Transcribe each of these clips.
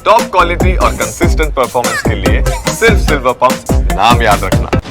Top quality और consistent performance के लिए सिर्फ सिल्वर पंप नाम याद रखना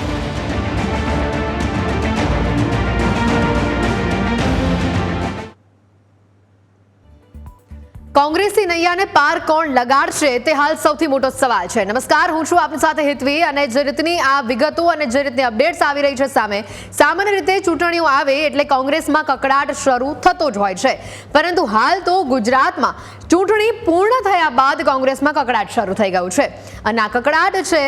કોંગ્રેસી નૈયાને પાર કોણ લગાડશે તે હાલ સૌથી મોટો સવાલ છે નમસ્કાર હું છું આપની સાથે હિતવી અને જે રીતની આ વિગતો અને જે રીતની અપડેટ્સ આવી રહી છે સામે સામાન્ય રીતે ચૂંટણીઓ આવે એટલે કોંગ્રેસમાં કકડાટ શરૂ થતો જ હોય છે પરંતુ હાલ તો ગુજરાતમાં ચૂંટણી પૂર્ણ થયા બાદ કોંગ્રેસમાં કકડાટ શરૂ થઈ ગયું છે. અને આ કકડાટ છે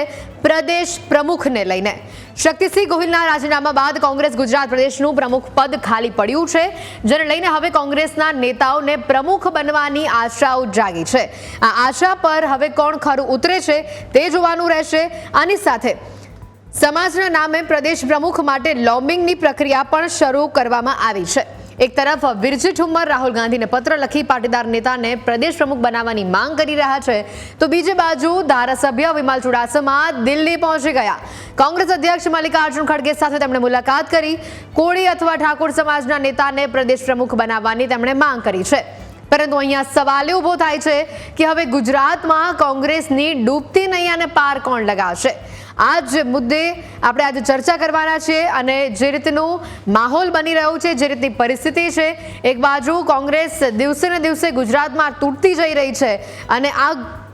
પ્રદેશ પ્રમુખને લઈને. શક્તિસિંહ ગોહિલના રાજીનામા બાદ કોંગ્રેસ ગુજરાત પ્રદેશનું પ્રમુખ પદ ખાલી પડ્યું છે, જેને લઈને હવે કોંગ્રેસના નેતાઓને પ્રમુખ બનવાની આશાઓ જાગી છે. આ આશા પર હવે કોણ ખરું ઉતરે છે તે જોવાનું રહેશે. આની સાથે સમાજના નામે પ્રદેશ પ્રમુખ માટે લોબિંગની પ્રક્રિયા પણ શરૂ કરવામાં આવી છે. એક તરફ વિરજી ઠુમ્મર રાહુલ ગાંધીને પત્ર લખી પાટીદાર નેતાને પ્રદેશ પ્રમુખ બનાવવાની માંગ કરી રહ્યા છે, તો બીજી બાજુ ધારાસભ્ય વિમલ ચુડાસમા દિલ્હી પહોંચી ગયા. કોંગ્રેસ અધ્યક્ષ મલ્લિકાર્જુન ખડગે સાથે તેમણે મુલાકાત કરી. કોળી અથવા ઠાકોર સમાજના નેતાને પ્રદેશ પ્રમુખ બનાવવાની તેમણે માંગ કરી છે. પરંતુ અહીંયા સવાલ ઊભો થાય છે કે હવે ગુજરાતમાં કોંગ્રેસની ડૂબતી નૈયાને પાર કોણ લગાવશે? આ જ મુદ્દે આપણે આજે ચર્ચા કરવાના છીએ અને જે રીતનું માહોલ બની રહ્યો છે, જે રીતની પરિસ્થિતિ છે, એક બાજુ કોંગ્રેસ દિવસે ને દિવસે ગુજરાતમાં તૂટતી જઈ રહી છે અને આ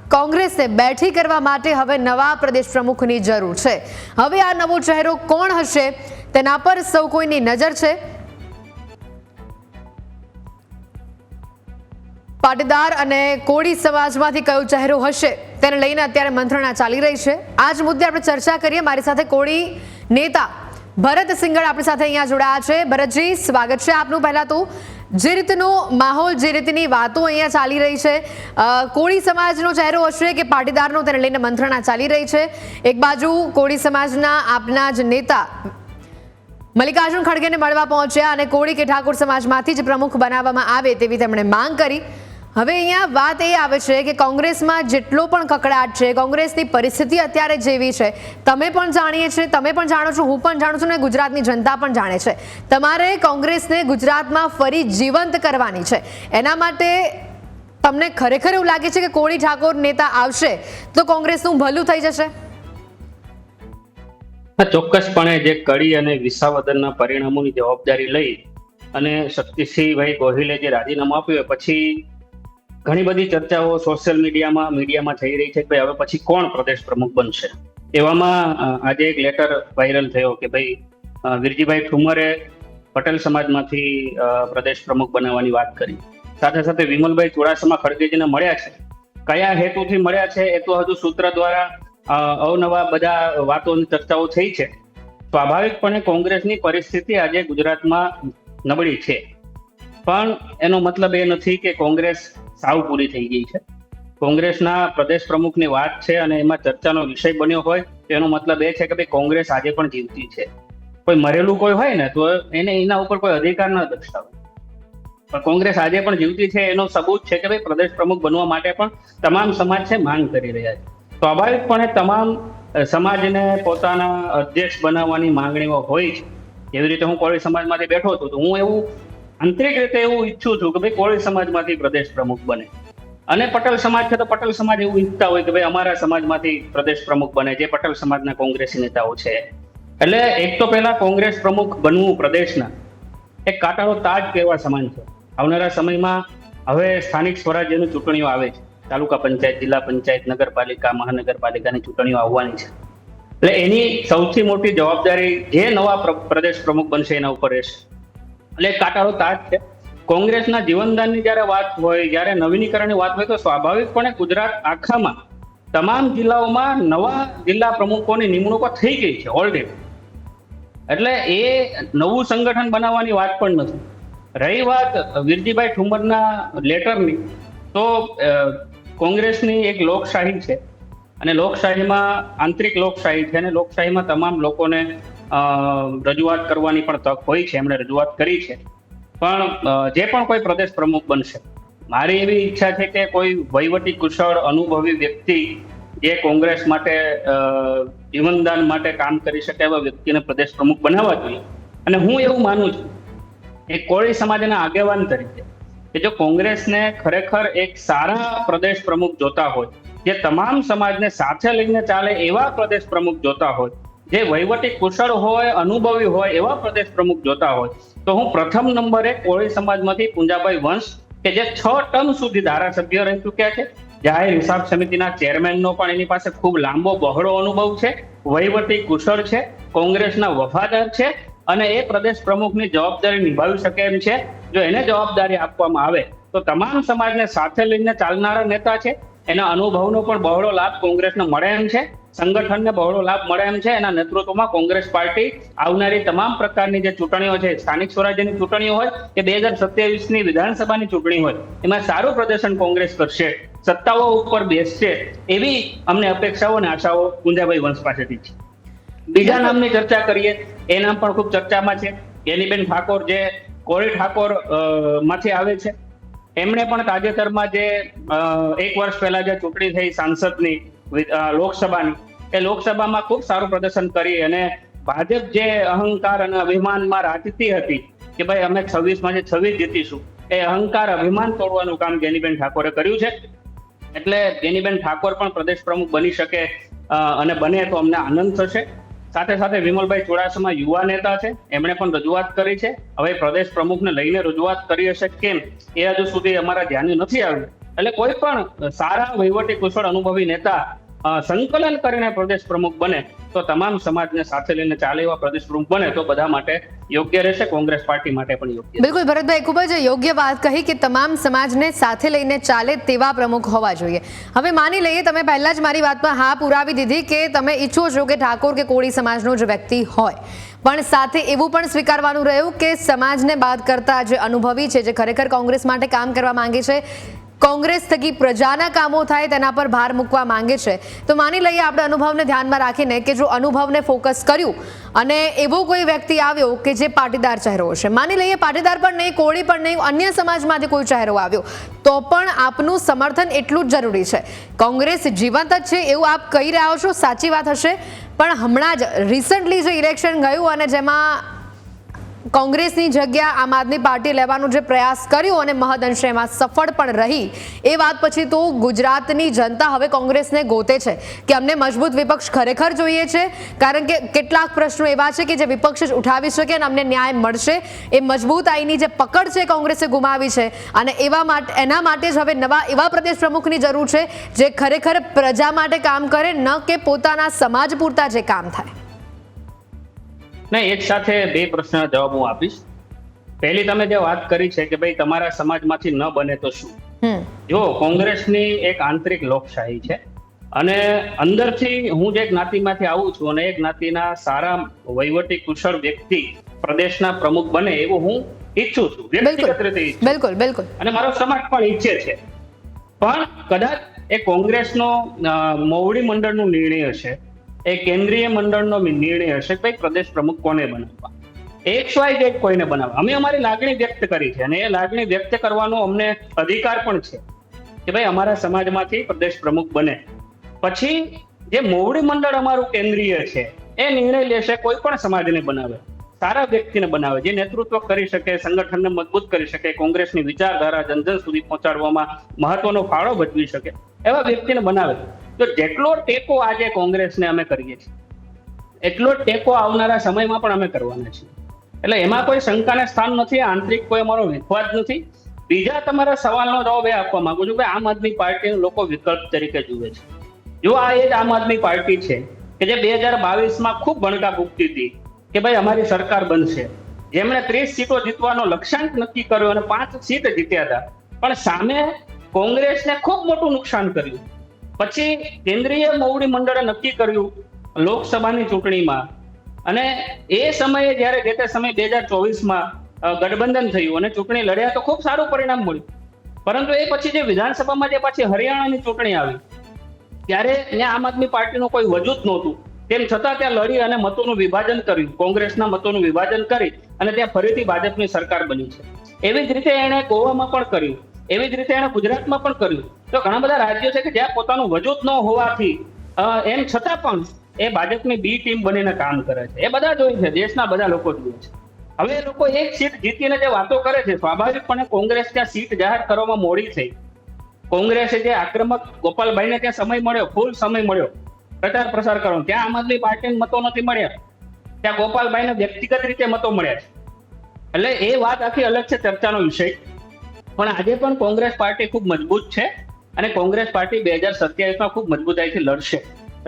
કોંગ્રેસને બેઠી કરવા માટે હવે નવા પ્રદેશ પ્રમુખની જરૂર છે. હવે આ નવો ચહેરો કોણ હશે તેના પર સૌ કોઈની નજર છે. પાટીદાર અને કોળી સમાજમાંથી કયો ચહેરો હશે તેને લઈને અત્યારે મંત્રણા ચાલી રહી છે. આ જ મુદ્દે આપણે ચર્ચા કરીએ. મારી સાથે કોળી નેતા ભરત સિંગળ આપણી સાથે અહીંયા જોડાયા છે. ભરતજી, સ્વાગત છે આપનું પહેલાં તો. જે રીતનો માહોલ, જે રીતની વાતો અહીંયા ચાલી રહી છે કોળી સમાજનો ચહેરો હશે કે પાટીદારનો તેને લઈને મંત્રણા ચાલી રહી છે. એક બાજુ કોળી સમાજના આપના જ નેતા મલ્લિકાર્જુન ખડગેને મળવા પહોંચ્યા અને કોળી કે ઠાકોર સમાજમાંથી જ પ્રમુખ બનાવવામાં આવે તેવી તેમણે માંગ કરી. હવે અહીંયા વાત એ આવે છે કે કોંગ્રેસમાં જેટલો પણ કકડાટ છે, કોંગ્રેસની પરિસ્થિતિ અત્યારે જેવી છે, તમે પણ જાણીએ છીએ તમે પણ જાણો છો, હું પણ જાણું છું ને ગુજરાતની જનતા પણ જાણે છે. તમારે કોંગ્રેસને ગુજરાતમાં ફરી જીવંત કરવાની છે. એના માટે તમને ખરેખર એવું લાગે છે કે કોળી ઠાકોર નેતા આવશે, તો કોંગ્રેસનું ભલું થઈ જશે? ચોક્કસપણે જે કડી અને વિસાવદનના પરિણામોની જવાબદારી લઈ અને શક્તિસિંહભાઈ ગોહિલે જે રાજીનામું આપ્યું પછી ઘણી બધી ચર્ચાઓ સોશિયલ મીડિયામાં મીડિયામાં થઈ રહી છે કે હવે પછી કોણ પ્રદેશ પ્રમુખ બનશે? એવામાં આજે એક લેટર વાયરલ થયો કે ભાઈ વિરજીભાઈ ઠુમરે પટેલ સમાજમાંથી પ્રદેશ પ્રમુખ બનાવવાની વાત કરી. સાથે સાથે વિમલભાઈ ચુડાસમા ખડગેજીને મળ્યા છે. કયા હેતુથી મળ્યા છે એ તો હજુ સૂત્ર દ્વારા અવનવા બધા વાતોની ચર્ચાઓ થઈ છે. સ્વાભાવિકપણે કોંગ્રેસની પરિસ્થિતિ આજે ગુજરાતમાં નબળી છે. પણ એનો મતલબ એ નથી કે કોંગ્રેસ સાવ પૂરી થઈ ગઈ છે. કોંગ્રેસના પ્રદેશ પ્રમુખની વાત છે અને એમાં ચર્ચાનો વિષય બન્યો હોય એનો મતલબ એ છે કે ભાઈ કોંગ્રેસ આજે પણ જીવતી છે. કોઈ મરેલું કોઈ હોય ને, તો એને એના ઉપર કોઈ અધિકાર ન દર્શાવે. પણ કોંગ્રેસ આજે પણ જીવતી છે, એનો સબૂત છે કે ભાઈ પ્રદેશ પ્રમુખ બનવા માટે પણ તમામ સમાજ છે માંગ કરી રહ્યા છે. સ્વાભાવિકપણે તમામ સમાજને પોતાના અધ્યક્ષ બનાવવાની માંગણીઓ હોય છે એવી રીતે હું કોળી સમાજમાંથી બેઠો હતો, તો હું એવું આંતરિક રીતે એવું ઈચ્છું છું કે ભાઈ કોળી સમાજમાંથી પ્રદેશ પ્રમુખ બને. અને પટેલ સમાજ છે તો પટેલ સમાજ એવું ઈચ્છતા હોય કે ભાઈ અમારા સમાજમાંથી પ્રદેશ પ્રમુખ બને, જે પટેલ સમાજના કોંગ્રેસી નેતાઓ છે. એટલે એક તો પહેલા કોંગ્રેસ પ્રમુખ બનવું પ્રદેશના. એક કાંટાળો તાજ કહેવા સમાન છે. આવનારા સમયમાં હવે સ્થાનિક સ્વરાજ્યની ચૂંટણીઓ આવે છે. તાલુકા પંચાયત, જિલ્લા પંચાયત, નગરપાલિકા, મહાનગરપાલિકાની ચૂંટણીઓ આવવાની છે. એટલે એની સૌથી મોટી જવાબદારી જે નવા પ્ર- પ્રદેશ પ્રમુખ બનશે એના ઉપર રહેશે. એક કાંટાળો તાજ છે. કોંગ્રેસના જીવનદાનની જ્યારે વાત હોય, જ્યારે નવીનીકરણની વાત હોય, તો સ્વાભાવિકપણે ગુજરાત આખામાં તમામ જિલ્લાઓમાં નવા જિલ્લા પ્રમુખોની નિમણૂકો થઈ ગઈ છે ઓલરેડી એટલે એ નવું સંગઠન બનાવવાની વાત પણ નથી. રહી વાત વિરજીભાઈ ઠુમરના લેટરની, તો કોંગ્રેસની એક લોકશાહી છે. અને લોકશાહીમાં આંતરિક લોકશાહી છે અને લોકશાહીમાં તમામ લોકોને રજૂઆત કરવાની પણ તક હોય છે, એમણે રજૂઆત કરી છે. પણ જે પણ કોઈ પ્રદેશ પ્રમુખ બનશે, મારી એવી ઈચ્છા છે કે કોઈ વહીવટી કુશળ, અનુભવી વ્યક્તિ જે કોંગ્રેસ માટે જીવનદાન માટે કામ કરી શકે એવા વ્યક્તિને પ્રદેશ પ્રમુખ બનાવવા જોઈએ. અને હું એવું માનું છું કે કોળી સમાજના આગેવાન તરીકે, કે જો કોંગ્રેસને ખરેખર એક સારા પ્રદેશ પ્રમુખ જોતા હોય, જે તમામ સમાજને સાથે લઈને ચાલે એવા પ્રદેશ પ્રમુખ જોતા હોય જે વહીવટી કુશળ હોય, અનુભવી હોય એવા પ્રદેશ પ્રમુખ જોતા હોય. તો હું પ્રથમ નંબરે કોળી સમાજમાંથી પુંજાભાઈ વંશ, કે જે છ ટર્મ સુધી ધારાસભ્ય રહી ચૂક્યા છે. જાહેર હિસાબ સમિતિના ચેરમેનનો પણ એની પાસે ખૂબ લાંબો બહોળો અનુભવ છે. વહીવટી કુશળ છે, કોંગ્રેસના વફાદાર છે અને એ પ્રદેશ પ્રમુખની જવાબદારી નિભાવી શકે એમ છે. જો એને જવાબદારી આપવામાં આવે, તો તમામ સમાજને સાથે લઈને ચાલનારા નેતા છે. એના અનુભવનો પણ બહોળો લાભ કોંગ્રેસને મળે એમ છે. સંગઠનને બહોળો લાભ મળે એમ છે. એના નેતૃત્વમાં કોંગ્રેસ પાર્ટી આવનારી તમામ પ્રકારની જે ચૂંટણીઓ છે, સ્થાનિક સ્વરાજ્યની ચૂંટણીઓ હોય કે બે હજાર સત્યાવીસની વિધાનસભાની ચૂંટણી હોય, એમાં સારું પ્રદર્શન કોંગ્રેસ કરશે. સત્તાઓ ઉપર બેસશે એવી અમને અપેક્ષાઓ અને આશાઓ ગુંજાભાઈ વંશ પાસેથી છે. બીજા નામની ચર્ચા કરીએ. એ નામ પણ ખૂબ ચર્ચામાં છે. ગેનીબેન ઠાકોર જે કોરી ઠાકોરમાંથી આવે છે. એમણે પણ તાજેતરમાં જે એક વર્ષ પહેલા જે ચૂંટણી થઈ સાંસદની લોકસભાની. એ લોકસભામાં ખૂબ સારું પ્રદર્શન કરી અને ભાજપ જે અહંકાર અને અભિમાનમાં રાચતી હતી કે ભાઈ અમે છવ્વીસમાં જે છવ્વીસ જીતીશું, એ અહંકાર અભિમાન તોડવાનું કામ જેનીબેન ઠાકોરે કર્યું છે. એટલે જેનીબેન ઠાકોર પણ પ્રદેશ પ્રમુખ બની શકે અને બને તો અમને આનંદ થશે. સાથે સાથે વિમલભાઈ ચુડાસમા યુવા નેતા છે, એમણે પણ રજૂઆત કરી છે. હવે પ્રદેશ પ્રમુખને લઈને રજૂઆત કરી હશે કેમ? એ હજુ સુધી અમારા ધ્યાને નથી આવ્યું. એટલે કોઈ પણ સારા વહીવટી કુશળ અનુભવી નેતા સંકલન કરીને પ્રદેશ પ્રમુખ બને, તો તમામ સમાજને સાથે લઈને ચાલે એવા પ્રદેશ પ્રમુખ બને, તો બધા માટે યોગ્ય રહેશે, કોંગ્રેસ પાર્ટી માટે પણ યોગ્ય બિલકુલ, ભરતભાઈ, ખૂબ જ યોગ્ય વાત કહી કે તમામ સમાજને સાથે લઈને ચાલે તેવા પ્રમુખ હોવા જોઈએ. હવે માની લઈએ, તમે પહેલા જ મારી વાતમાં હા પુરાવી દીધી કે તમે ઈચ્છો છો કે ઠાકોર કે કોળી સમાજનો જ વ્યક્તિ હોય. પણ સાથે એવું પણ સ્વીકારવાનું રહ્યું કે સમાજને બાદ કરતા જે અનુભવી છે, જે ખરેખર કોંગ્રેસ માટે કામ કરવા માંગે છે કોંગ્રેસ થકી પ્રજાના કામો થાય તેના પર ભાર મૂકવા માંગે છે. તો માની લઈએ આપણે અનુભવને ધ્યાનમાં રાખીને કે જો અનુભવને ફોકસ કર્યું અને એવો કોઈ વ્યક્તિ આવ્યો કે જે પાટીદાર ચહેરો હશે. માની લઈએ પાટીદાર પણ નહીં, કોળી પણ નહીં, અન્ય સમાજમાંથી કોઈ ચહેરો આવ્યો. તો પણ આપનું સમર્થન એટલું જ જરૂરી છે. કોંગ્રેસ જીવંત જ છે એવું આપ કહી રહ્યા છો સાચી વાત હશે. પણ હમણાં જ રિસન્ટલી જે ઇલેક્શન ગયું અને જેમાં કોંગ્રેસની જગ્યા આમ આદમી પાર્ટી લેવાનો જે પ્રયાસ કર્યો અને મહદઅંશે એમાં સફળ પણ રહી, એ વાત પછી તો ગુજરાતની જનતા હવે કોંગ્રેસને ગોતે છે કે અમને મજબૂત વિપક્ષ ખરેખર જોઈએ છે, કારણ કે કેટલાક પ્રશ્નો એવા છે કે જે વિપક્ષ જ ઉઠાવી શકે અને અમને ન્યાય મળશે, એ મજબૂત આઈની જે પકડ છે કોંગ્રેસે ગુમાવી છે અને એવા માટે, એના માટે જ હવે નવા એવા પ્રદેશ પ્રમુખની જરૂર છે જે ખરેખર પ્રજા માટે કામ કરે, ન કે પોતાના સમાજ પૂરતા જે કામ થાય. નહીં એક સાથે બે પ્રશ્નના જવાબ હું આપીશ. પહેલી તમે જે વાત કરી છે કે ભાઈ તમારા સમાજમાંથી ન બને તો શું? જો કોંગ્રેસની એક આંતરિક લોકશાહી છે અને અંદરથી હું જે જ્ઞાતિમાંથી આવું છું અને એ જ્ઞાતિના સારા વહીવટી કુશળ વ્યક્તિ પ્રદેશના પ્રમુખ બને એવું હું ઈચ્છું છું વ્યક્તિગત રીતે બિલકુલ બિલકુલ. અને મારો સમાજ પણ ઈચ્છે છે. પણ કદાચ એ કોંગ્રેસનો મોવડી મંડળનો નિર્ણય હશે એ કેન્દ્રીય મંડળનો નિર્ણય હશે ભાઈ પ્રદેશ પ્રમુખ કોને બનાવવા? એક્સ વાય ઝેડ કોઈને બનાવવા? અમે અમારી લાગણી વ્યક્ત કરી છે અને એ લાગણી વ્યક્ત કરવાનો અમને અધિકાર પણ છે કે ભાઈ અમારા સમાજમાંથી પ્રદેશ પ્રમુખ બને. પછી જે મોવડી મંડળ અમારું કેન્દ્રીય છે, એ નિર્ણય લેશે કોઈ પણ સમાજને બનાવે. સારા વ્યક્તિને બનાવે, જે નેતૃત્વ કરી શકે, સંગઠનને મજબૂત કરી શકે, કોંગ્રેસની વિચારધારા જન જન સુધી પહોંચાડવામાં મહત્વનો ફાળો ભજવી શકે, એવા વ્યક્તિને બનાવે. તો જેટલો ટેકો આજે કોંગ્રેસને અમે કરીએ છીએ, એટલો ટેકો આવનારા સમયમાં પણ અમે કરવાના છીએ. એટલે એમાં કોઈ શંકાને સ્થાન નથી, આંતરિક કોઈ અમારો વિખવાદ નથી. બીજા તમારા સવાલનો જવાબ એ આપવા માંગુ છું કે આમ આદમી પાર્ટીને લોકો વિકલ્પ તરીકે જુએ છે. જો આ એ જ આમ આદમી પાર્ટી છે કે જે બે હજાર બાવીસમાં ખૂબ ભણકા ભૂકતી હતી કે ભાઈ અમારી સરકાર બનશે. જેમણે ત્રીસ સીટો જીતવાનો લક્ષ્યાંક નક્કી કર્યો અને પાંચ સીટ જીત્યા હતા. પણ સામે કોંગ્રેસને ખૂબ મોટું નુકસાન કર્યું. પછી કેન્દ્રીય મોવડી મંડળે નક્કી કર્યું લોકસભાની ચૂંટણીમાં. અને એ સમયે જ્યારે જે તે સમય બે હજાર ચોવીસમાં ગઠબંધન થયું અને ચૂંટણી લડ્યા તો ખૂબ સારું પરિણામ મળ્યું. પરંતુ એ પછી જે વિધાનસભામાં જે પાછી હરિયાણાની ચૂંટણી આવી, ત્યારે ત્યાં આમ આદમી પાર્ટીનું કોઈ વજૂદ નહોતું. તેમ છતાં ત્યાં લડી અને મતોનું વિભાજન કર્યું. કોંગ્રેસના મતોનું વિભાજન કરી અને ત્યાં ફરીથી ભાજપની સરકાર બની છે. એવી જ રીતે એણે ગોવામાં પણ કર્યું. એવી જ રીતે એણે ગુજરાતમાં પણ કર્યું. તો ઘણા બધા રાજ્યો છે કે જ્યાં પોતાનું વજૂદ ન હોવાથી એમ છતાં પણ એ ભાજપની બી ટીમ બનીને કામ કરે છે. એ બધા જોઈ છે, દેશના બધા લોકો જોઈ છે. હવે એ લોકો એક સીટ જીતીને જે વાતો કરે છે, સ્વાભાવિકપણે કોંગ્રેસ ત્યાં સીટ જાહેર કરવામાં મોડી થઈ. કોંગ્રેસે જે આક્રમક ગોપાલભાઈને ત્યાં સમય મળ્યો, ફૂલ સમય મળ્યો, પ્રચાર પ્રસાર કરવાનો. ત્યાં આમ આદમી પાર્ટીને મતો નથી મળ્યા. ત્યાં ગોપાલભાઈને વ્યક્તિગત રીતે મતો મળ્યા છે. એટલે એ વાત આખી અલગ છે ચર્ચાનો વિષય. પણ આજે પણ કોંગ્રેસ પાર્ટી ખૂબ મજબૂત છે. અને કોંગ્રેસ પાર્ટી બે હજાર સત્યાવીસમાં ખૂબ મજબૂતાઈથી લડશે.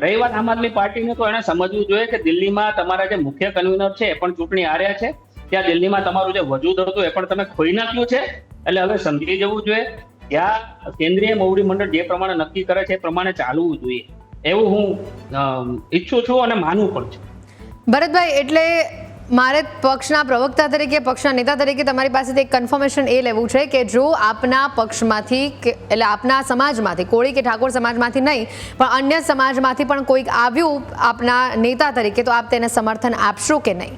રહી વાત આમ આદમી પાર્ટીને તો એને સમજવું જોઈએ કે દિલ્હીમાં તમારા જે મુખ્ય કન્વીનર છે એ પણ ચૂંટણી હાર્યા છે. ત્યાં દિલ્હીમાં તમારું જે વજૂદ હતું એ પણ તમે ખોઈ નાખ્યું છે. એટલે હવે સમજી જવું જોઈએ. ત્યાં કેન્દ્રીય મોવડી મંડળ જે પ્રમાણે નક્કી કરે છે એ પ્રમાણે ચાલવું જોઈએ. એવું હું ઈચ્છું છું અને માનું પણ છું. ભરતભાઈ, એટલે મારે પક્ષના પ્રવક્તા તરીકે પક્ષના નેતા તરીકે તમારી પાસેથી એક કન્ફર્મેશન એ લેવું છે કે જો આપના પક્ષમાંથી કે એટલે આપના સમાજમાંથી કોળી કે ઠાકોર સમાજમાંથી નહીં પણ અન્ય સમાજમાંથી પણ કોઈક આવ્યું આપના નેતા તરીકે તો આપ તેને સમર્થન આપશો કે નહીં?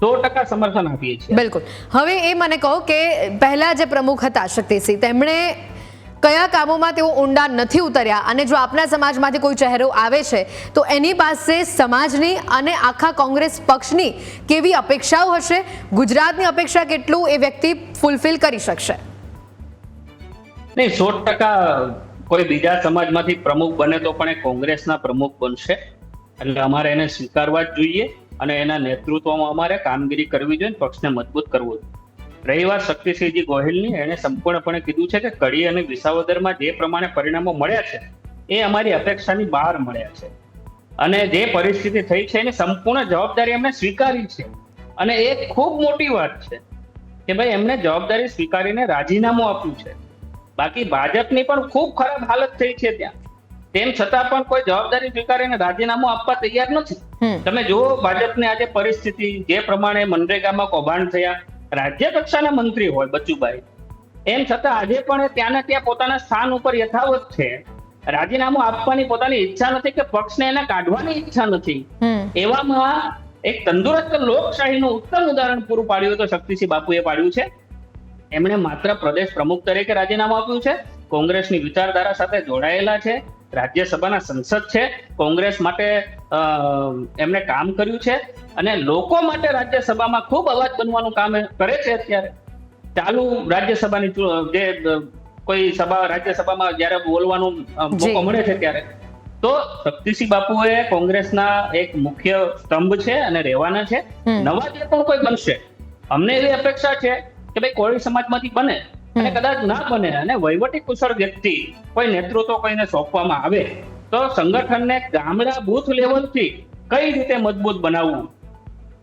સો ટકા સમર્થન આપીએ છીએ. બિલકુલ. હવે એ મને કહો કે પહેલા જે પ્રમુખ હતા શક્તિસિંહ તેમણે કયા કામોમાં તેઓ ઊંડા નથી ઉતર્યા? અને જો આપના સમાજમાંથી કોઈ ચહેરો આવે છે, તો એની પાસે સમાજની અને આખા કોંગ્રેસ પક્ષની કેવી અપેક્ષાઓ હશે? ગુજરાતની અપેક્ષા કેટલું એ વ્યક્તિ ફૂલફિલ કરી શકશે? નહીં, સો ટકા કોઈ બીજા સમાજમાંથી પ્રમુખ બને તો પણ એ કોંગ્રેસના પ્રમુખ બનશે. એટલે અમારે એને સ્વીકારવા જ જોઈએ અને એના નેતૃત્વમાં અમારે કામગીરી કરવી જોઈએ પક્ષને મજબૂત કરવો જોઈએ. રહી વાત શક્તિસિંહજી ગોહિલની એણે સંપૂર્ણપણે કીધું છે કે કડી અને વિસાવદરમાં જે પ્રમાણે પરિણામો મળ્યા છે એ અમારી અપેક્ષાની બહાર મળ્યા છે. અને જે પરિસ્થિતિ થઈ છે એની સંપૂર્ણ જવાબદારી એમણે સ્વીકારી છે. અને એ ખૂબ મોટી વાત છે કે ભાઈ એમને જવાબદારી સ્વીકારીને રાજીનામું આપ્યું છે. બાકી ભાજપની પણ ખૂબ ખરાબ હાલત થઈ છે ત્યાં. તેમ છતાં પણ કોઈ જવાબદારી સ્વીકારીને રાજીનામું આપવા તૈયાર નથી. તમે જુઓ ભાજપની આજે પરિસ્થિતિ જે પ્રમાણે મનરેગામાં કૌભાંડ થયા રાજ્ય કક્ષાના મંત્રી હોય બચુભાઈ એમ છતાં આજે પણ ત્યાંના ત્યાં પોતાના સ્થાન ઉપર યથાવત છે. રાજીનામું આપવાની પોતાની ઈચ્છા નથી કે પક્ષને એને કાઢવાની ઈચ્છા નથી. એવામાં એક તંદુરસ્ત લોકશાહીનું ઉત્તમ ઉદાહરણ પૂરું પાડ્યું તો શક્તિસિંહ બાપુએ પાડ્યું છે. એમણે માત્ર પ્રદેશ પ્રમુખ તરીકે રાજીનામું આપ્યું છે. કોંગ્રેસની વિચારધારા સાથે જોડાયેલા છે. રાજ્યસભાના સંસદ છે કોંગ્રેસ માટે એમણે કામ કર્યું છે અને લોકો માટે રાજ્યસભામાં ખૂબ અવાજ બનવાનું કામ એ કરે છે અત્યારે. ચાલુ રાજ્યસભાની જે કોઈ સભા રાજ્યસભામાં જ્યારે બોલવાનું મોકો મળે છે ત્યારે તો શક્તિસિંહ બાપુએ કોંગ્રેસના એક મુખ્ય સ્તંભ છે અને રહેવાના છે. નવા જે પણ કોઈ બનશે અમને એવી અપેક્ષા છે કે ભાઈ કોળી સમાજમાંથી બને. અને કદાચ ના બને અને વહીવટી કુશળ વ્યક્તિ કોઈ નેતૃત્વ કોઈને સોંપવામાં આવે, તો સંગઠનને ગામડા બૂથ લેવલથી કઈ રીતે મજબૂત બનાવવું?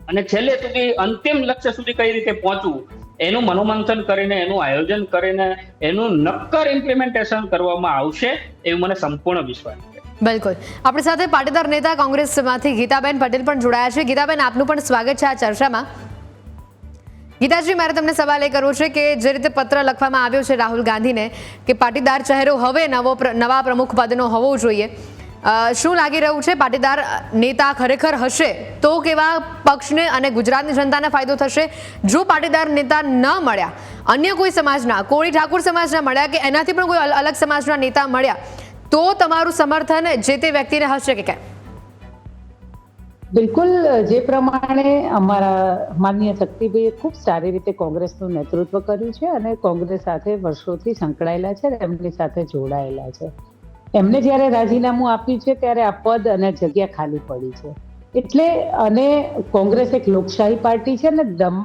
અને છેલ્લે સુધી, અંતિમ લક્ષ્ય સુધી કઈ રીતે પહોંચવું? એનું મનોમંથન કરીને, એનું આયોજન કરીને, એનું નક્કર ઇમ્પ્લિમેન્ટેશન કરવામાં આવશે, એવું મને સંપૂર્ણ વિશ્વાસ છે. બિલકુલ. આપણી સાથે પાટીદાર નેતા કોંગ્રેસમાંથી ગીતાબેન પટેલ પણ જોડાયા છે. ગીતાબેન, આપનું પણ સ્વાગત છે આ ચર્ચામાં. ગીતાજી, મારે તમને સવાલ એ કરવો છે કે જે રીતે પત્ર લખવામાં આવ્યો છે રાહુલ ગાંધીને કે પાટીદાર ચહેરો હવે નવો નવા પ્રમુખ પદનો હોવો જોઈએ. શું લાગી રહ્યું છે? પાટીદાર નેતા ખરેખર હશે તો કેવા પક્ષને અને ગુજરાતની જનતાને ફાયદો થશે? જો પાટીદાર નેતા ન મળ્યા, અન્ય કોઈ સમાજના, કોળી ઠાકોર સમાજના મળ્યા કે એનાથી પણ કોઈ અલગ સમાજના નેતા મળ્યા, તો તમારું સમર્થન જે તે વ્યક્તિને હશે કે કેમ? બિલકુલ, જે પ્રમાણે અમારા માનનીય શક્તિભાઈએ ખૂબ સારી રીતે કોંગ્રેસનું નેતૃત્વ કર્યું છે અને કોંગ્રેસ સાથે વર્ષોથી સંકળાયેલા છે એમની સાથે જોડાયેલા છે. એમને જ્યારે રાજીનામું આપ્યું છે, ત્યારે આ પદ અને જગ્યા ખાલી પડી છે. એટલે અને કોંગ્રેસ એક લોકશાહી પાર્ટી છે અને દમ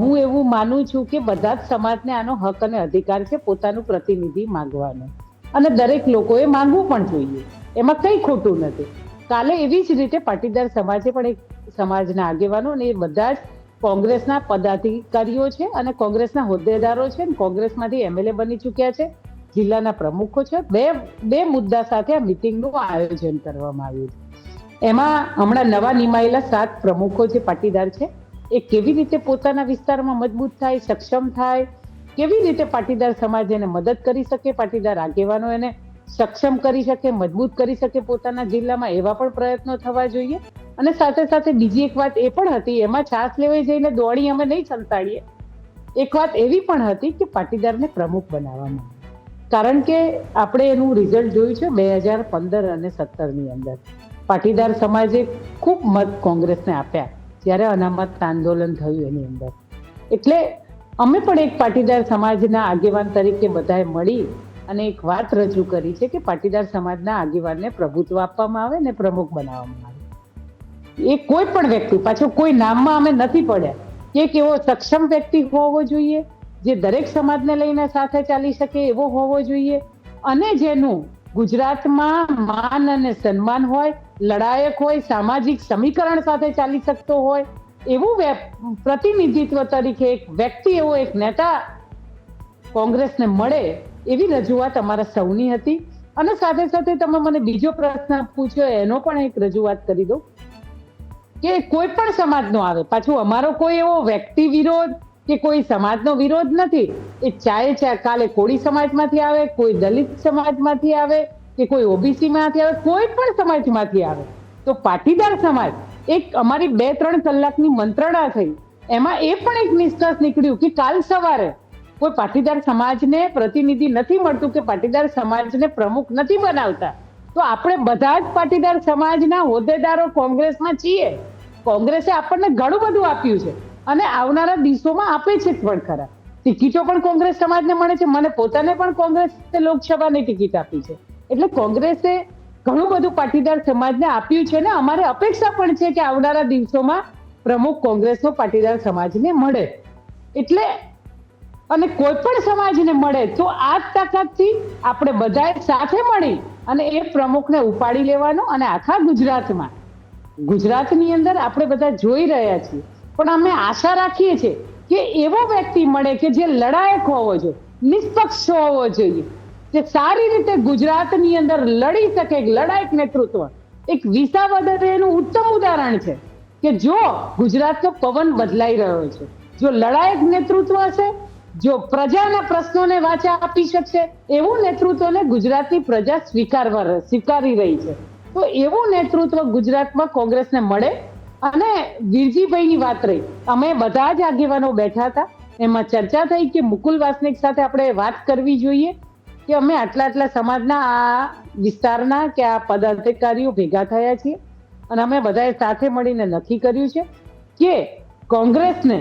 હું એવું માનું છું કે બધા જ સમાજને આનો હક અને અધિકાર છે પોતાનું પ્રતિનિધિ માંગવાનો. અને દરેક લોકોએ માંગવું પણ જોઈએ. એમાં કંઈ ખોટું નથી. કાલે એવી જ રીતે પાટીદાર સમાજે પણ એક સમાજના આગેવાનો અને એ બધા જ કોંગ્રેસના પદાધિકારીઓ છે અને કોંગ્રેસના હોદ્દેદારો છે અને કોંગ્રેસમાંથી એમએલએ બની ચૂક્યા છે, જિલ્લાના પ્રમુખો છે. બે બે મુદ્દા સાથે આ મિટિંગનું આયોજન કરવામાં આવ્યું છે. એમાં હમણાં નવા નિમાયેલા સાત પ્રમુખો જે પાટીદાર છે, એ કેવી રીતે પોતાના વિસ્તારમાં મજબૂત થાય, સક્ષમ થાય, કેવી રીતે પાટીદાર સમાજ એને મદદ કરી શકે, પાટીદાર આગેવાનો એને સક્ષમ કરી શકે, મજબૂત કરી શકે પોતાના જિલ્લામાં, એવા પણ પ્રયત્નો થવા જોઈએ. અને સાથે સાથે બીજી એક વાત એ પણ હતી, એમાં છાસ લેવાઈ જઈને દોડી અમે નહીં સંતાડીએ. એક વાત એવી પણ હતી કે પાટીદારને પ્રમુખ બનાવવામાં કારણ કે આપણે એનું રિઝલ્ટ જોયું છે બે હજાર પંદર અને સત્તરની અંદર. પાટીદાર સમાજે ખૂબ મત કોંગ્રેસને આપ્યા જ્યારે અનામત આંદોલન થયું એની અંદર. એટલે અમે પણ એક પાટીદાર સમાજના આગેવાન તરીકે બધાએ મળી અને એક વાત રજૂ કરી છે કે પાટીદાર સમાજના આગેવાનને પ્રભુત્વ આપવામાં આવે ને પ્રમુખ બનાવવામાં આવે. એ કોઈ પણ વ્યક્તિ, પાછો કોઈ નામમાં અમે નથી પડ્યા. કે એક એવો સક્ષમ વ્યક્તિ હોવો જોઈએ, જે દરેક સમાજને લઈને સાથે ચાલી શકે એવો હોવો જોઈએ. અને જેનું ગુજરાતમાં માન અને સન્માન હોય, લડાયક હોય, સામાજિક સમીકરણ સાથે ચાલી શકતો હોય, એવું પ્રતિનિધિત્વ તરીકે એક વ્યક્તિ, એવો એક નેતા કોંગ્રેસને મળે એવી રજૂઆત અમારા સૌની હતી. અને સાથે સાથે તમે મને બીજો પ્રશ્ન પૂછ્યો એનો પણ એક રજૂઆત કરી દઉં. કે કોઈ પણ સમાજનો આવે, પાછું અમારો કોઈ એવો વ્યક્તિ વિરોધ કે કોઈ સમાજનો વિરોધ નથી. એ ચાહે કાલે કોળી સમાજમાંથી આવે, કોઈ દલિત સમાજમાંથી આવે, કે કોઈ ઓબીસી માંથી આવે, કોઈ પણ સમાજમાંથી આવે. તો પાટીદાર સમાજ, એક અમારી બે ત્રણ કલાકની મંત્રણા થઈ. એમાં એ પણ એક નિષ્કર્ષ નીકળ્યું કે કાલ સવારે કોઈ પાટીદાર સમાજને પ્રતિનિધિ નથી મળતું કે પાટીદાર સમાજને પ્રમુખ નથી બનાવતા. તો આપણે બધા જ પાટીદાર સમાજના હોદ્દેદારો કોંગ્રેસમાં છીએ. કોંગ્રેસે આપણને ઘણું બધું આપ્યું છે. અને આવનારા દિવસોમાં આપે છે પણ ખરા. ટિકિટો પણ કોંગ્રેસ સમાજને મળે છે. મને પોતાને પણ કોંગ્રેસે લોકસભાની ટિકિટ આપી છે. એટલે કોંગ્રેસે ઘણું બધું પાટીદાર સમાજને આપ્યું છે ને અમારે અપેક્ષા પણ છે કે આવનારા દિવસોમાં પ્રમુખ કોંગ્રેસનો પાટીદાર સમાજને મળે. એટલે અને કોઈ પણ સમાજને મળે તો આ જ તાકાતથી આપણે બધાએ સાથે મળી અને એ પ્રમુખને ઉપાડી લેવાનો અને આખા ગુજરાતમાં. ગુજરાતની અંદર આપણે બધા જોઈ રહ્યા છીએ. પણ અમે આશા રાખીએ છીએ કે એવો વ્યક્તિ મળે કે જે લડાયક હોવો જોઈએ, નિષ્પક્ષ હોવો જોઈએ, જે સારી રીતે ગુજરાતની અંદર લડી શકે એક લડાયક નેતૃત્વ. એક વિસાવદર એનું ઉત્તમ ઉદાહરણ છે કે જો ગુજરાતનો પવન બદલાઈ રહ્યો છે, જો લડાયક નેતૃત્વ હશે જો પ્રજાના પ્રશ્નોને વાચા આપી શકશે, એવું નેતૃત્વને ગુજરાતની પ્રજા સ્વીકારવા સ્વીકારી રહી છે. તો એવું નેતૃત્વ ગુજરાતમાં કોંગ્રેસને મળે અને વીરજીભાઈની વાત રહી. અમે બધા જ આગેવાનો બેઠા હતા. એમાં ચર્ચા થઈ કે મુકુલ વાસનિક સાથે આપણે વાત કરવી જોઈએ કે અમે આટલા આટલા સમાજના આ વિસ્તારના કે આ પદાધિકારીઓ ભેગા થયા છીએ અને અમે બધાએ સાથે મળીને નક્કી કર્યું છે કે કોંગ્રેસને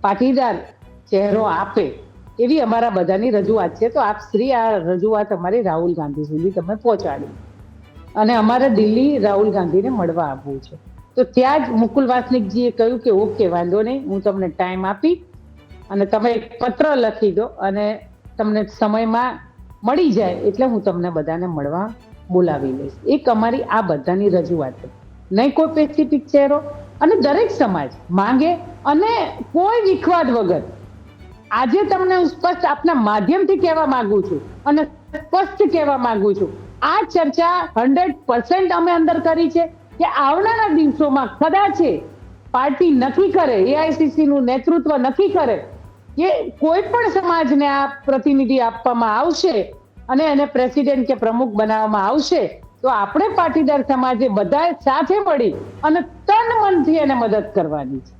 પાટીદાર ચહેરો આપે, એવી અમારા બધાની રજૂઆત છે. તો આપ શ્રી, આ રજૂઆત અમારી રાહુલ ગાંધી સુધી તમે પહોંચાડી. અને અમારે દિલ્હી રાહુલ ગાંધીને મળવા આવવું છે. તો ત્યાં જ મુકુલ વાસનિકજીએ કહ્યું કે ઓકે, વાંધો નહીં, હું તમને ટાઈમ આપી અને તમે એક પત્ર લખી દો અને તમને સમયમાં મળી જાય એટલે હું તમને બધાને મળવા બોલાવી લઈશ. એક અમારી આ બધાની રજૂઆત છે. નહીં કોઈ સ્પેસિફિક ચહેરો અને દરેક સમાજ માંગે અને કોઈ વિખવાદ વગર આજે તમને હું સ્પષ્ટ આપના માધ્યમથી કહેવા માંગુ છું અને સ્પષ્ટ કહેવા માંગુ છું. આ ચર્ચા હંડ્રેડ પર્સન્ટ અમે અંદર કરી છે કે આવનારા દિવસોમાં કદાચ પાર્ટી નક્કી કરે એઆઈસીસી નું નેતૃત્વ નક્કી કરે, કે કોઈ પણ સમાજને આ પ્રતિનિધિ આપવામાં આવશે અને એને પ્રેસિડેન્ટ કે પ્રમુખ બનાવવામાં આવશે, તો આપણે પાટીદાર સમાજે બધા સાથે મળી અને તન મનથી એને મદદ કરવાની છે.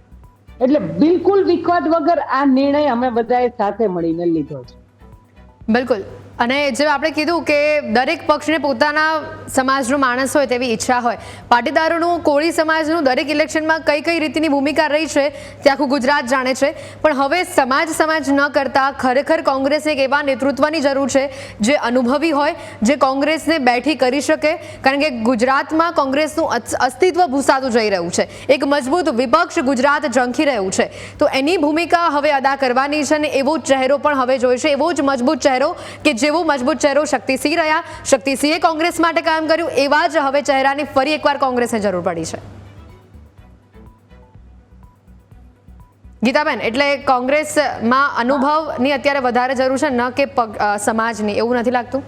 એટલે બિલકુલ વિખવાદ વગર આ નિર્ણય અમે બધાએ સાથે મળીને લીધો છે. બિલકુલ. અને જે આપણે કીધું કે દરેક પક્ષને પોતાના સમાજનો માણસ હોય તેવી ઈચ્છા હોય. પાટીદારોનું કોળી સમાજનું દરેક ઇલેક્શનમાં કઈ કઈ રીતની ભૂમિકા રહી છે તે આખું ગુજરાત જાણે છે. પણ હવે સમાજ સમાજ ન કરતા ખરેખર કોંગ્રેસને એક એવા નેતૃત્વની જરૂર છે જે અનુભવી હોય, જે કોંગ્રેસને બેઠી કરી શકે. કારણ કે ગુજરાતમાં કોંગ્રેસનું અસ્તિત્વ ભૂસાતું જઈ રહ્યું છે. એક મજબૂત વિપક્ષ ગુજરાત ઝંખી રહ્યું છે. તો એની ભૂમિકા હવે અદા કરવાની છે અને એવો ચહેરો પણ હવે જોઈશે એવો જ મજબૂત ચહેરો કે જેવો મજબૂત ચહેરો શક્તિસિંહ રહ્યા. શક્તિસિંહે કોંગ્રેસ માટે કામ કર્યું એવા જ હવે ચહેરાની ફરી એકવાર કોંગ્રેસને જરૂર પડી છે. ગીતાબેન, એટલે કોંગ્રેસમાં અનુભવની અત્યારે વધારે જરૂર છે, ન કે સમાજની? એવું નથી લાગતું?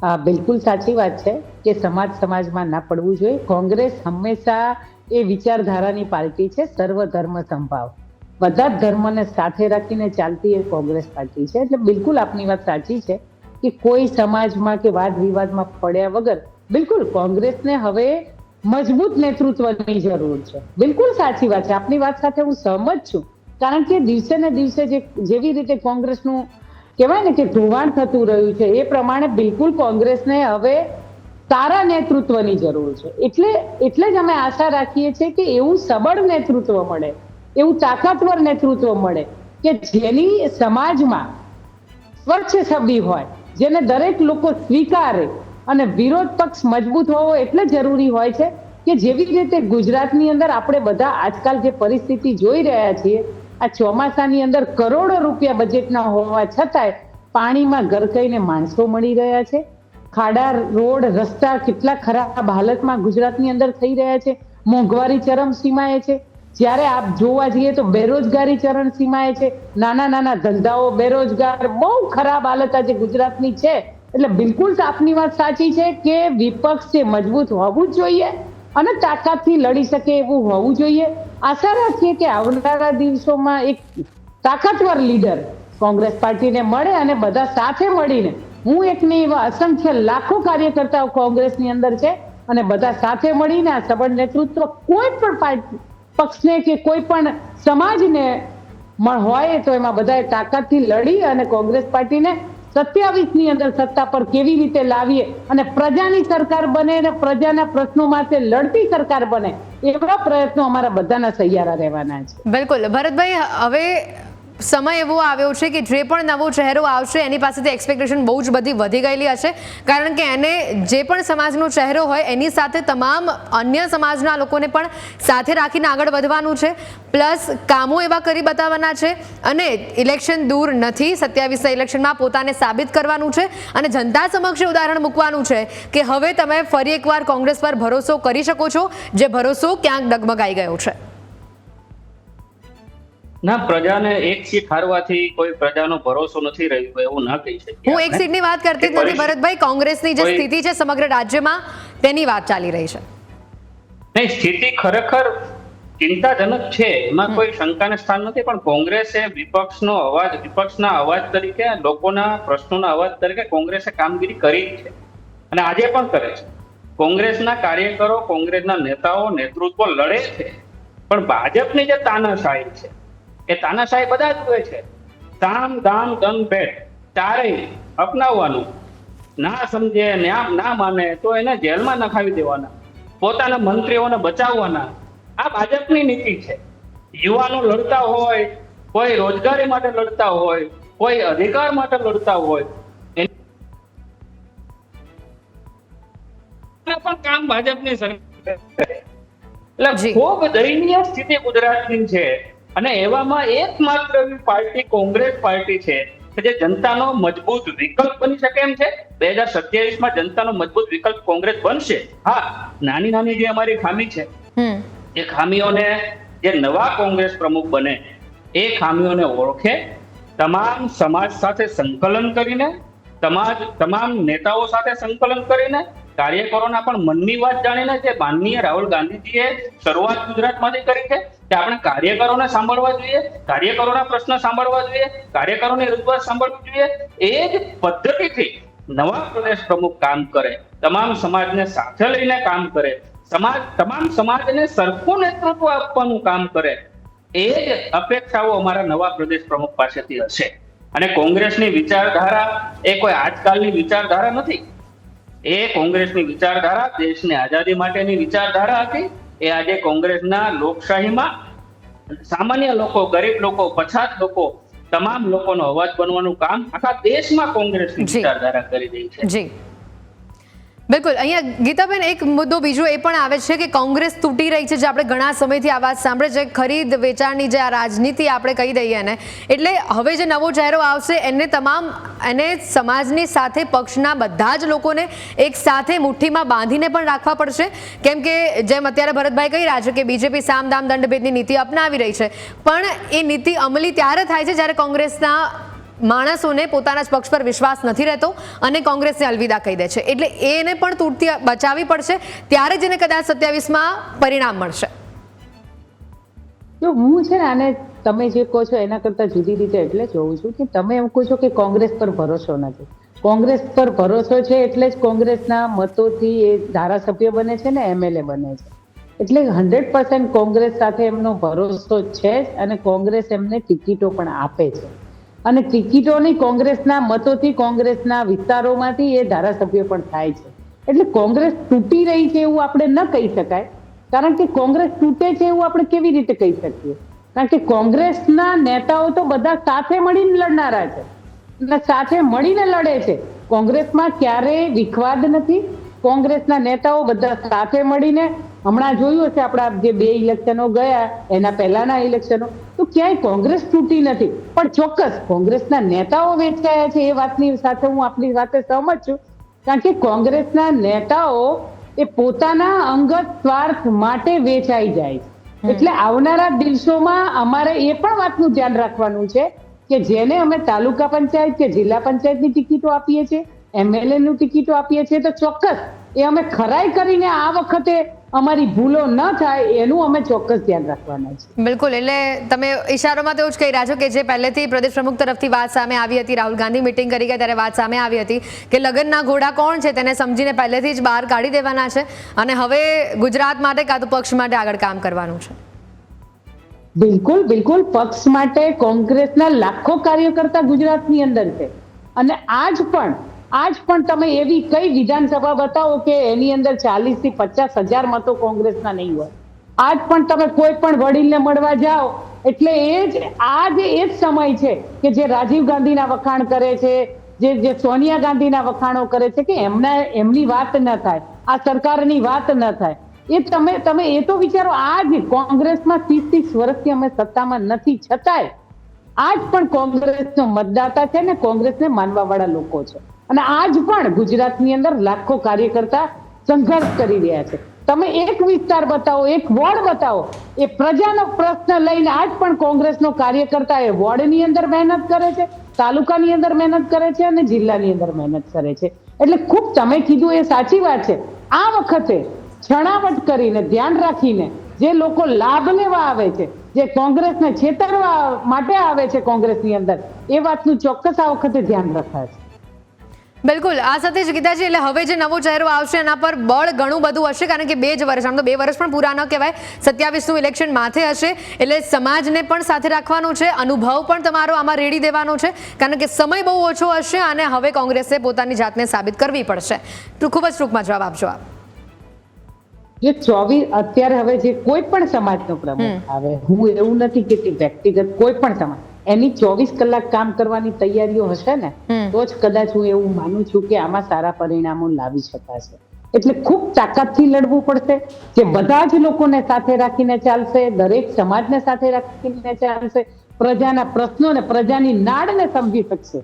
હા બિલકુલ સાચી વાત છે કે સમાજ સમાજમાં ના પડવું જોઈએ. કોંગ્રેસ હંમેશા એ વિચારધારાની પાર્ટી છે સર્વ ધર્મ સંભાવ. બધા ધર્મને સાથે રાખીને ચાલતી એ કોંગ્રેસ પાર્ટી છે. એટલે બિલકુલ આપની વાત સાચી છે કે કોઈ સમાજમાં કે વાદ વિવાદમાં પડ્યા વગર બિલકુલ કોંગ્રેસને હવે મજબૂત નેતૃત્વની જરૂર છે. બિલકુલ સાચી વાત છે. આપની વાત સાથે હું સહમત છું. કારણ કે દિવસે ને દિવસે જે જેવી રીતે કોંગ્રેસનું કહેવાય ને કે ધોવાણ થતું રહ્યું છે, એ પ્રમાણે બિલકુલ કોંગ્રેસને હવે સારા નેતૃત્વની જરૂર છે. એટલે એટલે જ અમે આશા રાખીએ છીએ કે એવું સબળ નેતૃત્વ મળે. એવું તાકાતવર નેતૃત્વ મળે કે જેની સમાજમાં સ્વચ્છ છબી હોય, જેને દરેક લોકો સ્વીકારે અને વિરોધ પક્ષ મજબૂત હોવો એટલે જરૂરી હોય છે કે જેવી રીતે ગુજરાતની અંદર આપણે બધા આજકાલ જે પરિસ્થિતિ જોઈ રહ્યા છીએ, આ ચોમાસાની અંદર કરોડો રૂપિયા બજેટના હોવા છતાંય પાણીમાં ગરકાઈને માણસો મળી રહ્યા છે. ખાડા, રોડ, રસ્તા કેટલા ખરાબ હાલતમાં ગુજરાતની અંદર થઈ રહ્યા છે. મોંઘવારી ચરમસીમાએ છે. જ્યારે આપ જોવા જઈએ તો બેરોજગારી ચરણ સીમાએ છે. નાના નાના ધંધાઓ, બેરોજગાર, બહુ ખરાબ હાલત આજે ગુજરાતની છે. એટલે બિલકુલ આપની વાત સાચી છે કે વિપક્ષ છે મજબૂત હોવું જ જોઈએ અને તાકાતથી લડી શકે એવું હોવું જોઈએ. આશા રાખીએ કે આવનારા દિવસોમાં એક તાકાતવર લીડર કોંગ્રેસ પાર્ટીને મળે અને બધા સાથે મળીને, હું એક નહીં એવા અસંખ્ય લાખો કાર્યકર્તાઓ કોંગ્રેસની અંદર છે અને બધા સાથે મળીને આ સબળ નેતૃત્વ કોઈ પણ પાર્ટી પક્ષને કે કોઈ પણ સમાજને હોય તો એમાં બધાએ તાકાતથી લડી અને કોંગ્રેસ પાર્ટીને સત્યાવીસની અંદર સત્તા પર કેવી રીતે લાવીએ અને પ્રજાની સરકાર બને અને પ્રજાના પ્રશ્નો માટે લડતી સરકાર બને એવા પ્રયત્નો અમારા બધાના સહિયારા રહેવાના છે. બિલકુલ. ભરતભાઈ, હવે સમય એવો આવ્યો છે કે જે પણ નવો ચહેરો આવશે, એની પાસેથી એક્સપેક્ટેશન બહુ જ બધી વધી ગયેલી હશે. કારણ કે એને જે પણ સમાજનો ચહેરો હોય, એની સાથે તમામ અન્ય સમાજના લોકોને પણ સાથે રાખીને આગળ વધવાનું છે. પ્લસ કામો એવા કરી બતાવવાના છે અને ઇલેક્શન દૂર નથી, સત્યાવીસના ઇલેક્શનમાં પોતાને સાબિત કરવાનું છે અને જનતા સમક્ષ ઉદાહરણ મૂકવાનું છે કે હવે તમે ફરી એકવાર કોંગ્રેસ પર ભરોસો કરી શકો છો, જે ભરોસો ક્યાંક ડગમગાઈ ગયો છે. ના પ્રજાને એક સીટ હારવાથી કોઈ પ્રજાનો ભરોસો નથી રહ્યો એવું ના કહી શકીએ હું એક સીટની વાત કરતી જ નથી ભરતભાઈ કોંગ્રેસની જે સ્થિતિ છે સમગ્ર રાજ્યમાં તેની વાત ચાલી રહી છે. નહીં સ્થિતિ ખરેખર ચિંતાજનક છે એમાં કોઈ શંકાને સ્થાન નથી પણ કોંગ્રેસે વિપક્ષનો અવાજ વિપક્ષના અવાજ તરીકે લોકોના પ્રશ્નોના અવાજ તરીકે કોંગ્રેસે કામગીરી કરી છે. અને આજે પણ કરે છે. કોંગ્રેસના કાર્યકરો કોંગ્રેસના નેતાઓ નેતૃત્વ લડે છે. પણ ભાજપની જે તાનાશાહી છે એ તાનાશાહી બધા જ હોય છે. તામ દામ દમ ભેટ ચારેય અપનાવવાનું. ના સમજે ના ના માને તો એને જેલમાં નખાવી દેવાના. પોતાના મંત્રીઓને બચાવવાના. આ ભાજપની નીતિ છે. યુવાનો લડતા હોય કોઈ રોજગારી માટે લડતા હોય કોઈ અધિકાર માટે લડતા હોય. પણ કામ ભાજપની સરકાર કરે. એટલે. ખૂબ દયનીય સ્થિતિ ગુજરાતની છે. અને એવામાં એકમાત્ર પાર્ટી કોંગ્રેસ પાર્ટી છે કે જે જનતાનો મજબૂત વિકલ્પ બની શકે એમ છે. બે હજાર સત્યાવીસમાં જનતાનો મજબૂત વિકલ્પ કોંગ્રેસ બનશે? હા નાની નાની જે અમારી ખામી છે. એ ખામીઓને જે નવા કોંગ્રેસ પ્રમુખ બને એ ખામીઓને ઓળખે તમામ સમાજ સાથે સંકલન કરીને સમાજ તમામ નેતાઓ સાથે સંકલન કરીને કાર્યકરોના પણ મનની વાત જાણીને જે માનનીય રાહુલ ગાંધીજીએ શરૂઆત ગુજરાતમાંથી કરી છે કે આપણે કાર્યકરોને સાંભળવા જોઈએ, કાર્યકરોના પ્રશ્ન સાંભળવા જોઈએ, કાર્યકરોની રજૂઆત સાંભળવી જોઈએ. એ જ પદ્ધતિથી નવા પ્રદેશ પ્રમુખ કામ કરે, તમામ સમાજને સાથે લઈને કામ કરે, સમાજ, તમામ સમાજને સરખું નેતૃત્વ આપવાનું કામ કરે, એ જ અપેક્ષાઓ અમારા નવા પ્રદેશ પ્રમુખ પાસેથી હશે. અને કોંગ્રેસની વિચારધારા એ કોઈ આજકાલની વિચારધારા નથી. એ કોંગ્રેસની વિચારધારા દેશની આઝાદી માટેની વિચારધારા હતી. એ આજે કોંગ્રેસના લોકશાહીમાં સામાન્ય લોકો ગરીબ લોકો પછાત લોકો તમામ લોકોનો અવાજ બનવાનું કામ આખા દેશમાં કોંગ્રેસની. વિચારધારા કરી રહી છે. બિલકુલ. અહીંયા ગીતાબેન, એક મુદ્દો બીજો એ પણ આવે છે કે કોંગ્રેસ તૂટી રહી છે જે આપણે ઘણા સમયથી આ વાત સાંભળે છે. ખરીદ વેચાણની જે આ રાજનીતિ આપણે કહી દઈએ ને એટલે હવે જે નવો ચહેરો આવશે, એને તમામ, એને સમાજની સાથે, પક્ષના બધા જ લોકોને એક સાથે મુઠ્ઠીમાં બાંધીને પણ રાખવા પડશે. કેમ કે જેમ અત્યારે ભરતભાઈ કહી રહ્યા છે કે બીજેપી સામ દામ દંડભેદની નીતિ અપનાવી રહી છે. પણ એ નીતિ અમલી ત્યારે થાય છે જ્યારે કોંગ્રેસના માણસોને પોતાના જ પક્ષ પર વિશ્વાસ નથી રહેતો અને કોંગ્રેસને અલવિદા કહી દે છે. એટલે એને પણ તૂટતી બચાવવી પડશે, ત્યારે જ એને કદાચ સત્યાવીસમાં પરિણામ મળશે. જો હું છે ને આને તમે જે કહો છો એના કરતા જુદી રીતે એટલે જોઉં છું કે તમે એમ કહો છો કે કોંગ્રેસ પર ભરોસો નથી. કોંગ્રેસ પર ભરોસો છે એટલે જ કોંગ્રેસના મતોથી એ ધારાસભ્ય બને છે ને એમએલએ બને છે. એટલે હંડ્રેડ પર્સન્ટ કોંગ્રેસ સાથે એમનો ભરોસો છે અને કોંગ્રેસ એમને ટિકિટો પણ આપે છે. અને ટિકિટોની કોંગ્રેસના મતોથી કોંગ્રેસના વિસ્તારોમાંથી એ ધારાસભ્ય પણ થાય છે. એટલે કોંગ્રેસ તૂટી રહી છે એવું આપણે ન કહી શકાય. કારણ કે કોંગ્રેસ તૂટે છે એવું આપણે કેવી રીતે કહી શકીએ? કારણ કે કોંગ્રેસના નેતાઓ તો બધા સાથે મળીને લડનારા છે. સાથે મળીને લડે છે. કોંગ્રેસમાં ક્યારેય વિખવાદ નથી કોંગ્રેસના નેતાઓ બધા સાથે મળીને હમણાં જોયું હશે આપણા જે બે ઇલેક્શનો ગયા એના પહેલાના ઇલેક્શનો. તો ક્યાંય કોંગ્રેસ તૂટી નથી. પણ ચોક્કસ કોંગ્રેસના નેતાઓ વેચાયા છે એ વાતની સાથે હું આપની સાથે સહમત છું. કારણ કે કોંગ્રેસના નેતાઓ એ પોતાના અંગત સ્વાર્થ માટે વેચાઈ જાય છે. એટલે આવનારા દિવસોમાં અમારે એ પણ વાતનું ધ્યાન રાખવાનું છે કે જેને અમે તાલુકા પંચાયત કે જિલ્લા પંચાયતની ટિકિટો આપીએ છીએ એમએલએ નું ટિકિટો આપીએ છીએ તો ચોક્કસ એ અમે ખરાઈ કરીને આ વખતે અમારી ભૂલો ન થાય એનું અમે ચોક્કસ ધ્યાન રાખવાના છે. બિલકુલ એટલે તમે ઇશારોમાં તો એવું જ કહી રહ્યા છો કે જે પહેલેથી પ્રદેશ પ્રમુખ તરફથી વાત સામે આવી હતી રાહુલ ગાંધી મિટિંગ કરી ગયા ત્યારે વાત સામે આવી હતી કે લગ્નના ઘોડા કોણ છે તેને સમજીને પહેલેથી જ બહાર કાઢી દેવાના છે અને હવે ગુજરાત માટે કાં તો પક્ષ માટે આગળ કામ કરવાનું છે? બિલકુલ બિલકુલ પક્ષ માટે કોંગ્રેસના લાખો કાર્યકર્તા ગુજરાતની અંદર છે. અને આજ પણ આજ પણ તમે એવી કઈ વિધાનસભા બતાવો કે એની અંદર ચાલીસથી પચાસ હજાર મતો કોંગ્રેસના નહીં હોય? આજ પણ તમે કોઈ પણ વડીલને મળવા જાઓ, એટલે એ જ, આ જે એ જ સમય છે કે જે રાજીવ ગાંધીના વખાણ કરે છે, જે જે સોનિયા ગાંધીના વખાણો કરે છે કે એમના, એમની વાત ન થાય, આ સરકારની વાત ન થાય. એ તમે તમે એ તો વિચારો આજ કોંગ્રેસમાં ત્રીસ ત્રીસ વર્ષથી અમે સત્તામાં નથી. છતાંય આજ પણ કોંગ્રેસનો મતદાતા છે ને કોંગ્રેસને માનવા વાળા લોકો છે. અને આજ પણ ગુજરાતની અંદર લાખો કાર્યકર્તા સંઘર્ષ કરી રહ્યા છે. તમે એક વિસ્તાર બતાવો, એક વોર્ડ બતાવો, એ પ્રજાનો પ્રશ્ન લઈને આજ પણ કોંગ્રેસનો કાર્યકર્તા એ વોર્ડની અંદર મહેનત કરે છે, તાલુકાની અંદર મહેનત કરે છે અને જિલ્લાની અંદર મહેનત કરે છે. એટલે ખૂબ તમે કીધું એ સાચી વાત છે. આ વખતે છણાવટ કરીને ધ્યાન રાખીને જે લોકો લાભ લેવા આવે છે, જે કોંગ્રેસને છેતરવા માટે આવે છે કોંગ્રેસની અંદર, એ વાતનું ચોક્કસ આ વખતે ધ્યાન રખાશે. બિલકુલ આ સાથે જ ગીતાજી એટલે હવે જે નવો ચહેરો આવશે એના પર બળ ઘણું બધું હશે કારણ કે બે જ વર્ષ આમ તો બે વર્ષ પણ પૂરા ન કહેવાય સત્યાવીસનું ઇલેક્શન માથે હશે એટલે સમાજને પણ સાથે રાખવાનો છે અનુભવ પણ તમારો આમાં રેડી દેવાનો છે કારણ કે સમય બહુ ઓછો હશે અને હવે કોંગ્રેસે પોતાની જાતને સાબિત કરવી પડશે. તો ખૂબ જ ટૂંકમાં જવાબ આપજો આપ. જે ચોવીસ અત્યારે હવે જે કોઈ પણ સમાજનો પ્રમુખ આવે હું એવું નથી કે વ્યક્તિગત કોઈ પણ સમાજ એની ચોવીસ કલાક કામ કરવાની તૈયારીઓ હશે ને તો જ કદાચ હું એવું માનું છું કે આમાં સારા પરિણામો લાવી શકાશે. એટલે ખૂબ તાકાતથી લડવું પડશે જે બધા જ લોકોને સાથે રાખીને ચાલશે દરેક સમાજને સાથે રાખીને ચાલશે પ્રજાના પ્રશ્નો ને પ્રજાની નાડને સમજી શકશે.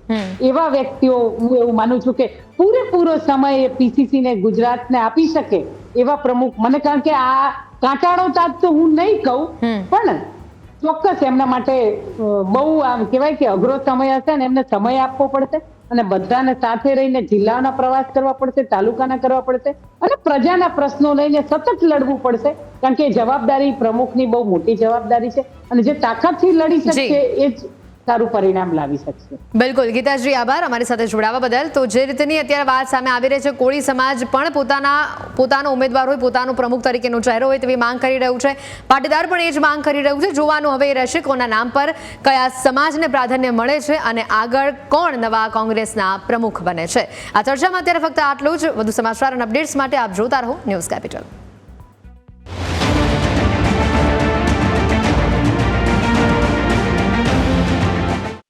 એવા વ્યક્તિઓ હું એવું માનું છું કે પૂરેપૂરો સમય એ પીસીસી ને ગુજરાતને આપી શકે એવા પ્રમુખ. મને કારણ કે આ કાંટાળો તાજ તો હું નહીં કહું. પણ ચોક્કસ એમના માટે બહુ આમ કહેવાય કે અઘરો સમય હશે ને એમને સમય આપવો પડશે અને બધાને સાથે રહીને જિલ્લાના પ્રવાસ કરવા પડશે તાલુકાના કરવા પડશે અને પ્રજાના પ્રશ્નો લઈને સતત લડવું પડશે. કારણ કે જવાબદારી પ્રમુખની બહુ મોટી જવાબદારી છે અને જે તાકાતથી લડી શકશે એ જ સારું પરિણામ લાવી શકશે. બિલકુલ. ગીતાજી, આભાર અમારી સાથે જોડાવા બદલ. તો જે રીતની અત્યારે વાત સામે આવી રહી છે, કોળી સમાજ પણ પોતાના, પોતાનો ઉમેદવાર હોય, પોતાનો પ્રમુખ તરીકેનો ચહેરો હોય તેવી માંગ કરી રહ્યું છે. પાટીદાર પણ એ જ માંગ કરી રહ્યું છે. જોવાનું હવે રહેશે કોના નામ પર, કયા સમાજને પ્રાધાન્ય મળે છે અને આગળ કોણ નવા કોંગ્રેસના પ્રમુખ બને છે. આ ચર્ચામાં અત્યારે ફક્ત આટલું જ. વધુ સમાચાર અને અપડેટ્સ માટે આપ જોતા રહો ન્યૂઝ કેપિટલ.